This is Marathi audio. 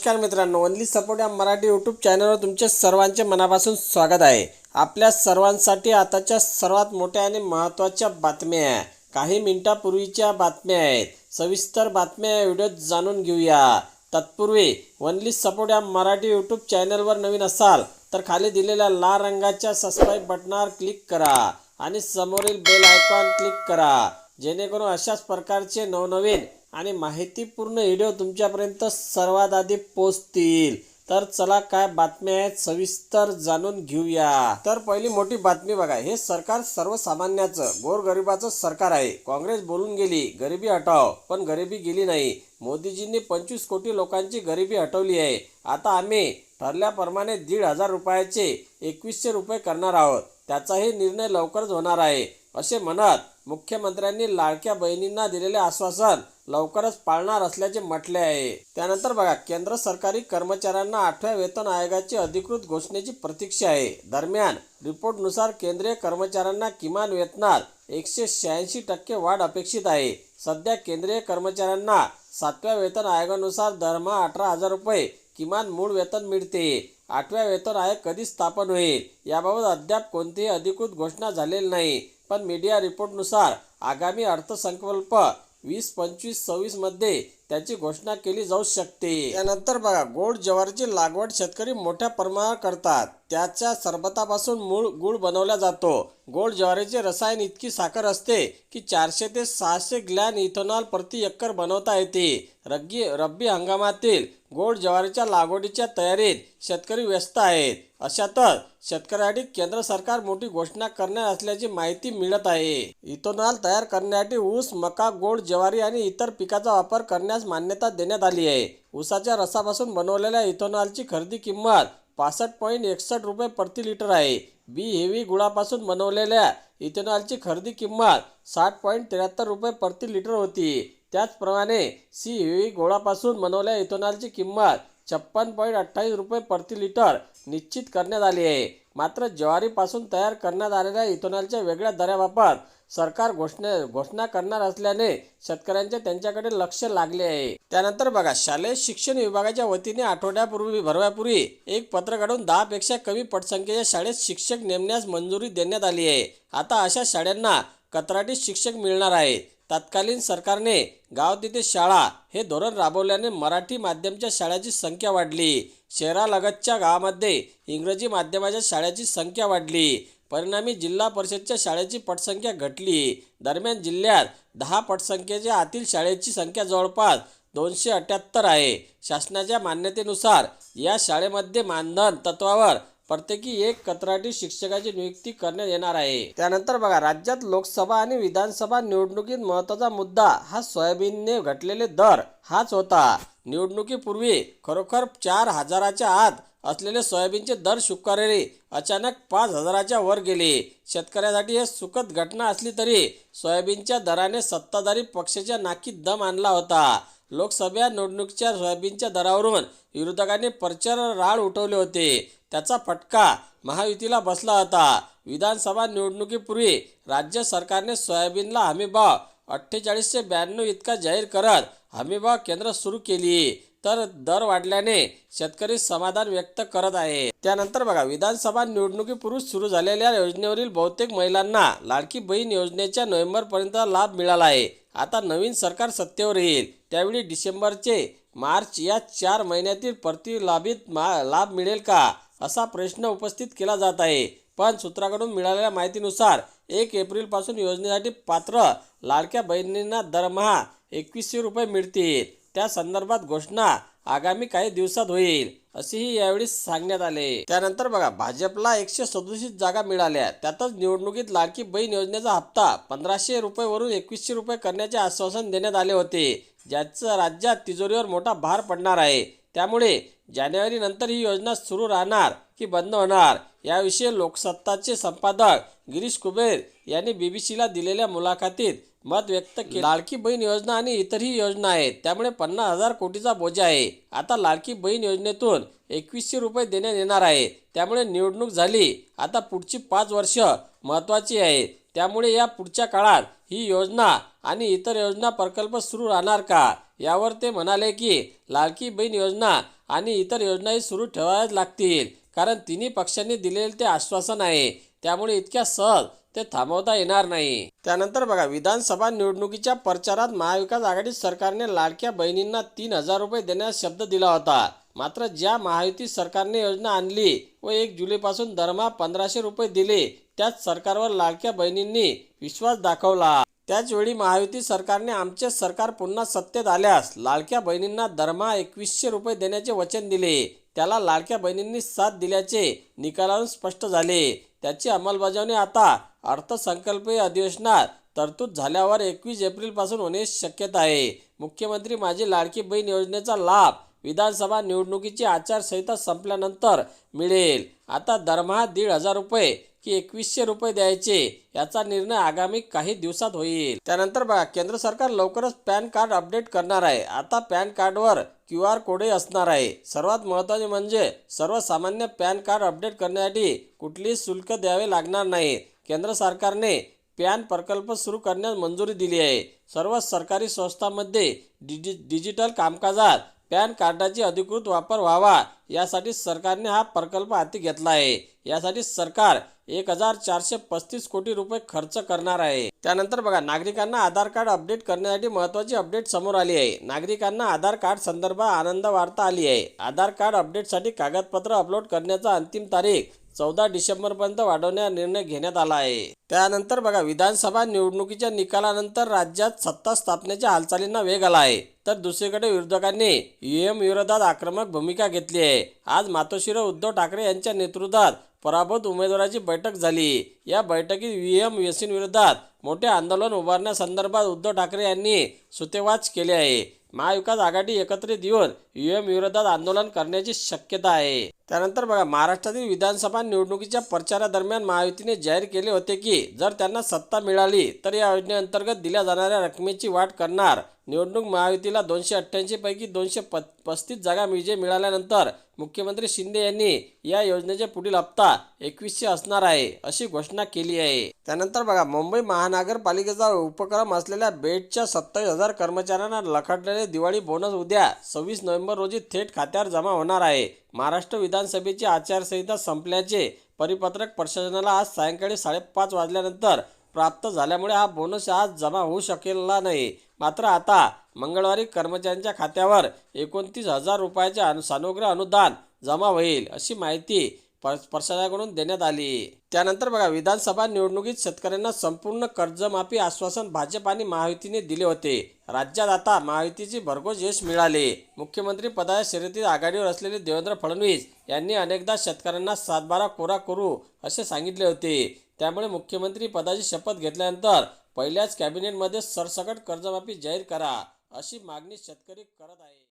नमस्कार मित्रांनो ओनली सपोर्ट या मराठी यूट्यूब चॅनलवर तुमचे सर्वांचे मनापासून स्वागत आहे. आपल्या सर्वांसाठी आताच्या सर्वात मोठ्या आणि महत्त्वाच्या बातम्या आहे. काही मिनिटापूर्वीच्या बातम्या आहेत. सविस्तर बातम्या या व्हिडिओत जाणून घेऊया. तत्पूर्वी ओनली सपोर्ट या मराठी यूट्यूब चॅनलवर नवीन असाल तर खाली दिलेल्या लाल रंगाच्या सबस्क्राईब बटनावर क्लिक करा आणि समोरील बेल आयकॉन क्लिक करा. जेणेकरून अशाच प्रकारचे नवनवीन आणि माहितीपूर्ण व्हिडिओ तुमच्यापर्यंत सर्वात आधी पोचतील तर चला काय बातम्या आहेत सविस्तर जाणून घेऊया. तर पहिली मोठी बातमी बघा हे सरकार सर्वसामान्याचं गोरगरिबाचं सरकार आहे. काँग्रेस बोलून गेली गरिबी हटाव पण गरिबी गेली नाही. मोदीजींनी पंचवीस कोटी लोकांची गरिबी हटवली आहे. आता आम्ही ठरल्याप्रमाणे दीड हजार रुपयाचे एकवीसशे रुपये करणार आहोत. त्याचाही निर्णय लवकरच होणार आहे. असे म्हणत मुख्यमंत्र्यांनी लाडक्या बहिणींना दिलेले आश्वासन लवकरच पाळणार असल्याचे म्हटले आहे. त्यानंतर बघा केंद्र सरकारी कर्मचाऱ्यांना आठव्या वेतन आयोगाची अधिकृत घोषणेची प्रतीक्षा आहे. दरम्यान रिपोर्टनुसार केंद्रीय कर्मचाऱ्यांना किमान वेतनात एकशे शहाऐंशी टक्के वाढ अपेक्षित आहे. सध्या केंद्रीय कर्मचाऱ्यांना सातव्या वेतन आयोगानुसार दरमहा अठरा हजार रुपये किमान मूळ वेतन मिळते. आठव्या वेतन आयोग कधी स्थापन होईल? याबाबत अद्याप कोणतीही अधिकृत घोषणा झालेली नाही. पण मीडिया रिपोर्टनुसार आगामी अर्थसंकल्प वीस पंचवीस सव्वीसमध्ये त्याची घोषणा केली जाऊ शकते. त्यानंतर बघा गोड ज्वारीची लागवड शेतकरी मोठ्या प्रमाणावर करतात. त्याच्या सरबतापासून मूळ गुळ बनवला जातो. गोड ज्वारीचे रसायन इतकी साखर असते की चारशे ते सहाशे ग्लॅन इथेनॉल प्रति एकर बनवता येते. रग्गी रब्बी हंगामातील गोड ज्वारीच्या लागवडीच्या तयारीत शेतकरी व्यस्त आहेत. अशातच शेतकऱ्यासाठी केंद्र सरकार मोठी घोषणा करणार असल्याची माहिती मिळत आहे. इथेनॉल तयार करण्यासाठी ऊस मका गोड ज्वारी आणि इतर पिकाचा वापर करण्यास मान्यता देण्यात आली आहे. ऊसाच्या रसापासून बनवलेल्या इथेनॉलची खरेदी किंमत पासष्ट पॉईंट एकसष्ट रुपये प्रति लिटर आहे. बी हेवी गुळापासून बनवलेल्या इथेनॉलची खरेदी किंमत साठ पॉईंट त्र्याहत्तर रुपये प्रति लिटर होती. त्याचप्रमाणे सी ही गोळापासून बनवल्या इथेनॉलची किंमत छप्पन पॉईंट अठ्ठावीस रुपये प्रति लिटर निश्चित करण्यात आली आहे. मात्र ज्वारीपासून तयार करण्यात आलेल्या इथेनॉलच्या वेगळ्या दराबाबत सरकार घोषणे घोषणा करणार असल्याने शेतकऱ्यांचे त्यांच्याकडे लक्ष लागले आहे. त्यानंतर बघा शालेय शिक्षण विभागाच्या वतीने आठवड्यापूर्वी भरव्यापूर्वी एक पत्र काढून दहापेक्षा कमी पटसंख्येच्या शाळेत शिक्षक नेमण्यास मंजुरी देण्यात आली आहे. आता अशा शाळांना कत्राटी शिक्षक मिळणार आहेत. तत्कालीन सरकारने गाव तिथे शाळा हे धोरण राबवल्याने मराठी माध्यमच्या शाळांची संख्या वाढली. शहरालगतच्या गावामध्ये इंग्रजी माध्यमाच्या शाळेची संख्या वाढली. परिणामी जिल्हा परिषदच्या शाळेची पटसंख्या घटली. दरम्यान जिल्ह्यात दहा पटसंख्येच्या आतील शाळेची संख्या जवळपास दोनशे अठ्याहत्तर आहे. शासनाच्या मान्यतेनुसार या शाळेमध्ये मानधन तत्वावर प्रत्येकी एक कंत्राटी शिक्षकाची नियुक्ती करण्यात येणार आहे. त्यानंतर बघा राज्यात लोकसभा आणि विधानसभा निवडणुकीत महत्त्वाचा मुद्दा हा सोयाबीनने घटलेले दर हाच होता. निवडणुकीपूर्वी खरोखर चार हजाराच्या आत असलेले सोयाबीनचे दर शुक्रवारी अचानक पाच हजाराच्या वर गेले. शेतकऱ्यासाठी हे सुखद घटना असली तरी सोयाबीनच्या दराने सत्ताधारी पक्षाच्या नाकीत दम आणला होता. लोकसभा निवडणुकीच्या सोयाबीनच्या दरावरून विरोधकांनी प्रचार राळ उठवले होते. त्याचा फटका महायुतीला बसला होता. विधानसभा निवडणुकीपूर्वी राज्य सरकारने सोयाबीनला हमीभाव अठ्ठेचाळीसशे ब्याण्णव इतका जाहीर करत हमीभाव केंद्र सुरू केली. तर दर वाढल्याने शेतकरी समाधान व्यक्त करत आहे. त्यानंतर बघा विधानसभा निवडणुकीपूर्वी सुरू झालेल्या योजनेवरील बहुतेक महिलांना लाडकी बहीण योजनेच्या नोव्हेंबरपर्यंत लाभ मिळाला आहे. आता नवीन सरकार सत्तेवर येईल. त्यावेळी डिसेंबरचे मार्च या चार महिन्यातील प्रतिलाभित मा लाभ मिळेल का? असा प्रश्न उपस्थित केला जात आहे. पण सूत्राकडून मिळालेल्या माहितीनुसार एक एप्रिलपासून योजनेसाठी पात्र लाडक्या बहिणींना दरमहा एकवीसशे रुपये मिळतील. त्या संदर्भात घोषणा आगामी काही दिवसात होईल असेही यावेळी सांगण्यात आले. त्यानंतर बघा भाजपला एकशे सदुसष्ट जागा मिळाल्या. त्यातच निवडणुकीत लाडकी बहीण योजनेचा हप्ता पंधराशे रुपयेवरून एकवीसशे रुपये करण्याचे आश्वासन देण्यात आले होते ज्याचं राज्यात तिजोरीवर मोठा भार पडणार आहे. त्यामुळे जानेवारीनंतर ही योजना सुरू राहणार की बंद होणार? याविषयी लोकसत्ताचे संपादक गिरीश कुबेर यांनी बीबीसीला दिलेल्या मुलाखतीत मत व्यक्त केले. लाडकी बहीण योजना आणि इतरही योजना आहेत. त्यामुळे पन्नास हजार कोटीचा बोजा आहे. आता लाडकी बहीण योजनेतून एकवीसशे रुपये देण्यात येणार आहे. त्यामुळे निवडणूक झाली. आता पुढची पाच वर्ष महत्त्वाची आहेत. त्यामुळे या पुढच्या काळात ही योजना आणि इतर योजना प्रकल्प सुरू राहणार का? यावर ते म्हणाले की लाडकी बहीण योजना आणि इतर योजनाही सुरू ठेवाव्याच लागतील. कारण तिन्ही पक्षांनी दिलेले ते आश्वासन आहे. त्यामुळे इतक्या सहज ते थांबवता येणार नाही. त्यानंतर बघा विधानसभा निवडणुकीच्या प्रचारात महाविकास आघाडी सरकारने लाडक्या बहिणींना तीन हजार रुपये देण्यास शब्द दिला होता. मात्र ज्या महायुती सरकारने योजना आणली व एक जुलैपासून दरमहा पंधराशे रुपये दिले त्याच सरकारवर लाडक्या बहिणींनी विश्वास दाखवला. त्याचवेळी महायुती सरकारने आमचे सरकार पुन्हा सत्तेत आल्यास लाडक्या बहिणींना दरमहा एकवीसशे रुपये देण्याचे वचन दिले. त्याला लाडक्या बहिणींनी साथ दिल्याचे निकालावरून स्पष्ट झाले. त्याची अंमलबजावणी आता अर्थसंकल्पीय अधिवेशनात तरतूद झाल्यावर एकवीस एप्रिलपासून होण्याची शक्यता आहे. मुख्यमंत्री माझी लाडकी बहीण योजनेचा लाभ विधानसभा निवडणुकीची आचारसंहिता संपल्यानंतर मिळेल. आता दरमहा दीड हजार रुपये की एकवीसशे रुपये द्यायचे याचा निर्णय आगामी काही दिवसात होईल. त्यानंतर बघा केंद्र सरकार लवकरच पॅन कार्ड अपडेट करणार आहे. आता पॅन कार्डवर क्यू आर कोडही असणार आहे. सर्वात महत्त्वाचे म्हणजे सर्वसामान्य पॅन कार्ड अपडेट करण्यासाठी कुठलीही शुल्क द्यावे लागणार नाही. केंद्र सरकारने पॅन प्रकल्प सुरू करण्यास मंजुरी दिली आहे. सर्व सरकारी संस्थांमध्ये डिजि डिजिटल कामकाजात पॅन कार्डाची अधिकृत वापर व्हावा यासाठी सरकारने हा प्रकल्प हाती घेतला आहे. यासाठी सरकार एक हजार चारशे पस्तीस कोटी रुपये खर्च करणार आहे. त्यानंतर बघा नागरिकांना आधार कार्ड अपडेट करण्यासाठी महत्त्वाची अपडेट समोर आली आहे. नागरिकांना आधार कार्ड संदर्भात आनंद वार्ता आली आहे. आधार कार्ड अपडेटसाठी कागदपत्र अपलोड करण्याचा अंतिम तारीख चौदा डिसेंबरपर्यंत वाढवण्याचा निर्णय घेण्यात आला आहे. त्यानंतर बघा विधानसभा निवडणुकीच्या निकालानंतर राज्यात सत्ता स्थापनेच्या हालचालींना वेग आला आहे. तर दुसरीकडे विरोधकांनी ईएम विरोधात आक्रमक भूमिका घेतली आहे. आज मातोश्री उद्धव ठाकरे यांच्या नेतृत्वात पराभूत उमेदवाराची बैठक झाली. या बैठकीत व्हीएम विरोधात मोठे आंदोलन उभारण्यासंदर्भात उद्धव ठाकरे यांनी सुतेवाच केले आहे. महाविकास आघाडी एकत्रित येऊन युएम विरोधात आंदोलन करण्याची शक्यता आहे. त्यानंतर बघा महाराष्ट्रातील विधानसभा निवडणुकीच्या प्रचारादरम्यान महायुतीने जाहीर केले होते की जर त्यांना सत्ता मिळाली तर या योजनेअंतर्गत दिल्या जाणाऱ्या रकमेची वाट करणार. निवडणूक महायुतीला दोनशे अठ्ठ्याऐंशी पैकी दोनशे प पस्तीस जागा विजय मिळाल्यानंतर मुख्यमंत्री शिंदे यांनी या योजनेचे पुढील हप्ता एकवीसशे असणार आहे अशी घोषणा केली आहे. त्यानंतर बघा मुंबई महानगरपालिकेचा उपक्रम असलेल्या बेटच्या सत्तावीस हजार कर्मचाऱ्यांना लखडलेले दिवाळी बोनस उद्या सव्वीस नोव्हेंबर रोजी थेट खात्यावर जमा होणार आहे. महाराष्ट्र विधानसभेची आचारसंहिता संपल्याचे परिपत्रक प्रशासनाला आज सायंकाळी साडेपाच वाजल्यानंतर प्राप्त झाल्यामुळे हा बोनस आज जमा होऊ शकेला नाही. मात्र आता मंगळवारी कर्मचाऱ्यांच्या खात्यावर एकोणतीस हजार रुपयाचे अनु सानुग्रह अनुदान जमा होईल अशी माहिती प्रशासनाकडून देण्यात आली. त्यानंतर बघा विधानसभा निवडणुकीत शेतकऱ्यांना संपूर्ण कर्जमाफी आश्वासन भाजप आणि महायुतीने दिले होते. राज्यात आता महायुतीचे भरघोस यश मिळाले. मुख्यमंत्री पदाच्या शर्यतीत आघाडीवर असलेले देवेंद्र फडणवीस यांनी अनेकदा शेतकऱ्यांना सातबारा कोरा करू असे सांगितले होते. त्यामुळे मुख्यमंत्री पदाची शपथ घेतल्यानंतर पहिल्याच कॅबिनेटमध्ये सरसकट कर्जमाफी जाहीर करा अशी मागणी शेतकरी करत आहे